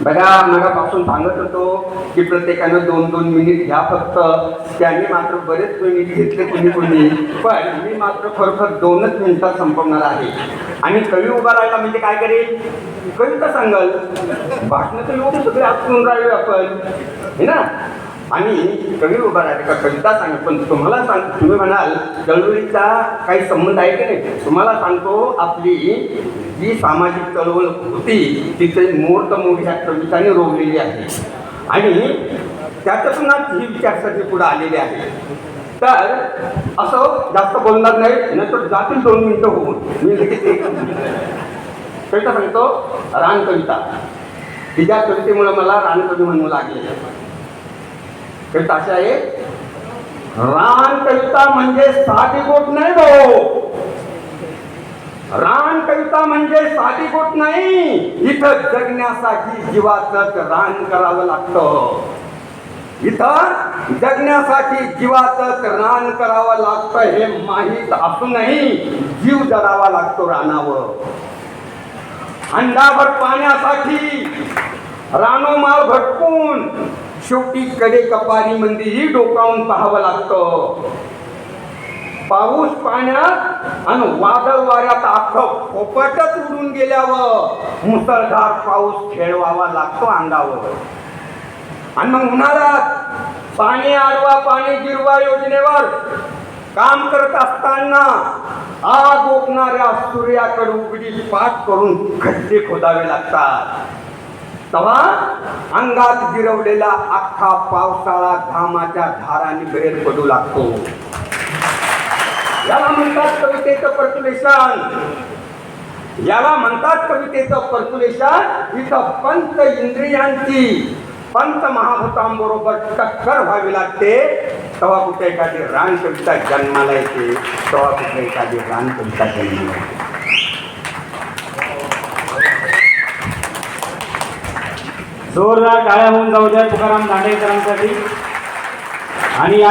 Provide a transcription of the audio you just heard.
बघा मगापासून सांगत होतो की प्रत्येकानं दोन दोन मिनिट घ्या फक्त. त्यांनी मात्र बरेच मिनिट घेतले कुणी कुणी. पण मी मात्र खरोखर दोनच मिनिटात संपवणार आहे. आणि कवी उभा राहिला म्हणजे काय करेल? कविता सांगाल. भाषण तर लोक सगळे आतून राहिले आपण. हे ना? आणि कवी उभा राहते का? कविता सांग पण तुम्हाला सांग तुम्ही म्हणाल चळवळीचा काही संबंध आहे की नाही? तुम्हाला सांगतो आपली जी सामाजिक चळवळ होती तिथे मूर्त ह्या कविताने रोवलेली आहे. आणि त्याच्यातूनच ही विचारसरणी पुढे आलेली आहे. तर असं जास्त बोलणार नाही नंतर जातील दोन मिनिटं होऊन. मी लगेच एक कविता सांगतो रान कविता तिच्या कवितेमुळे मला रानकवी म्हणू लागले. कविता आहे. रान कविता म्हणजे साधी गोट नाही भाऊ. रान कविता म्हणजे साधी गोट नाही. इथं जगण्यासाठी जीवाचं रान करावं लागतं. इथं जगण्यासाठी जीवाचं रान करावं लागतं हे माहीत असूनही जीव जगावा लागतो रानावर. अंडाभर पाण्यासाठी रानोमाळ भटकून शेवटी कडे कपारी मंदी डोकावून पाहावं लागतं. पाऊस पाण्यात आणि वादळ वाऱ्यात अख्खं पोपटच उडून गेल्यावर मुसळधार पाऊस खेळवावा लागतो अंगावर. आणि मग उन्हाळ्यात पाणी आडवा पाणी गिरवा योजनेवर काम करत असताना आग ओकणाऱ्या सूर्याकडे उघडी पाठ करून खड्डे खोदावे लागतात. तेव्हा अंगात गिरवलेला अख्खा पावसाळा घामाच्या धाराने बाहेर पडू लागतो. याला म्हणतात कवितेचं पर्क्युलेशन याला म्हणतात कवितेचं पर्क्युलेशन इथं पंच इंद्रियांची पंच महाभूतांबरोबर टक्कर व्हावी लागते. तेव्हा कुठे एखादी रान कविता जन्माला येते तेव्हा कुठे एखादी रान कविता जन्माला येते. जोरदार टाळ्या होऊन जाऊ द्या तुकाराम दांडेकरांसाठी. आणि या